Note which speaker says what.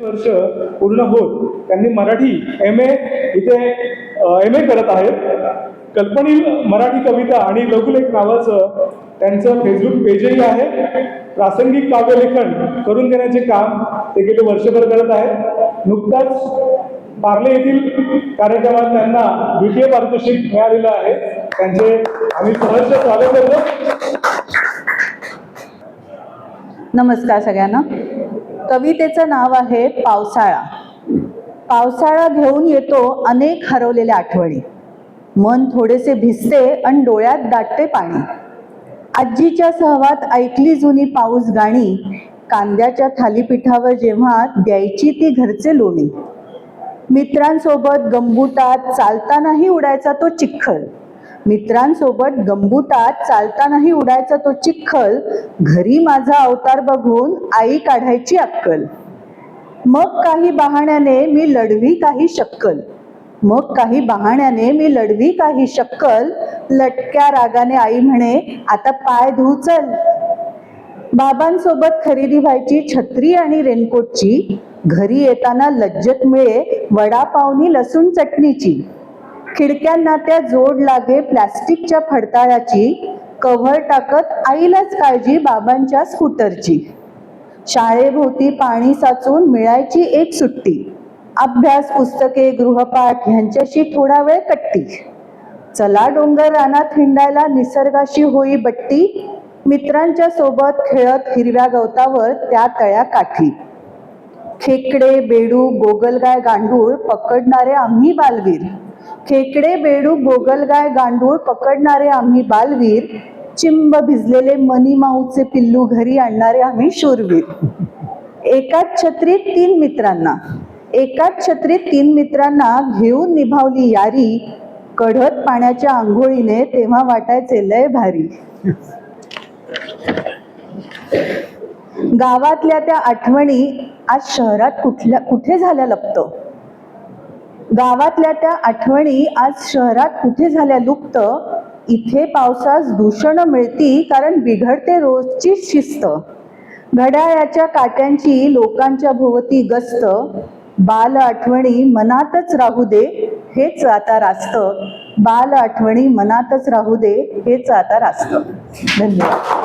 Speaker 1: वर्ष पूर्ण होत त्यांनी मराठी एम ए इथे एम ए करत आहेत. कल्पनील मराठी कविता आणि लघुलेख नावाचं त्यांचं फेसबुक पेजही आहे. प्रासंगिक काव्यलेखन करून देण्याचे काम ते गेले वर्षभर करत आहेत. नुकताच पार्ले येथील कार्यक्रमात त्यांना द्वितीय पारितोषिक मिळालेलं आहे. त्यांचे आम्ही सहर्ष स्वागत करतो.
Speaker 2: नमस्कार सगळ्यांना. कवितेचं नाव आहे पावसाळा. पावसाळा घेऊन येतो अनेक हरवलेल्या आठवणी. मन थोडेसे भिजते आणि डोळ्यात दाटते पाणी. आजीच्या सहवात ऐकली जुनी पाऊस गाणी. कांद्याच्या थालीपीठावर जेव्हा द्यायची ती घरचे लोणी. मित्रांसोबत गंबुटात चालतानाही उडायचा तो चिखल. मित्रांसोबत गंबुतात चालतानाही उडायचा तो चिखल घरी माझा अवतार बघून आई काढायची अक्कल. मग काही बहाण्याने मी लढवी काही शक्कल. मग काही बहाण्याने मी लढवी काही शक्कल. लटक्या रागाने आई म्हणे आता पाय धू चल. बाबांसोबत खरेदी व्हायची छत्री आणि रेनकोटची घरी येताना लज्जत मिळे वडापावनी लसूण चटणीची. खिडक्यांना त्या जोड लागे प्लास्टिकच्या फडताळाची कव्हर टाकत आईलाच काळजी बाबांच्या स्कूटरची. शाळेभोवती पाणी साचून मिळायची एक सुट्टी. अभ्यास पुस्तके गृहपाठ ह्यांच्याशी थोडा वेळ कट्टी. चला डोंगर रानात हिंडायला निसर्गाशी होई बट्टी. मित्रांच्या सोबत खेळत हिरव्या गवतावर त्या तळ्या काठी. खेकडे बेडू गोगलगाय गांडूळ पकडणारे आम्ही बालवीर. खेकडे बेडू गोगलगाय गांडूळ पकडणारे आम्ही बालवीर. चिंब भिजलेले मनी माऊचे पिल्लू घरी आणणारे आम्ही शूरवीर. एकाच छत्रीत तीन मित्रांना. एकाच छत्रीत तीन मित्रांना घेऊन निभावली यारी. कढत पाण्याच्या आंघोळीने तेव्हा वाटायचे लय भारी. गावातल्या त्या आठवणी आज शहरात कुठल्या कुठे झाल्या लपत? गावातल्या त्या आठवणी आज शहरात कुठे झाल्या लुप्त? इथे पावसास दूषण मिळती कारण बिघडते रोजची शिस्त. घड्याळाच्या काट्यांची लोकांच्या भोवती गस्त. बाल आठवणी मनातच राहू दे हेच आता रास्त. बाल आठवणी मनातच राहू दे हेच आता रास्त. धन्यवाद.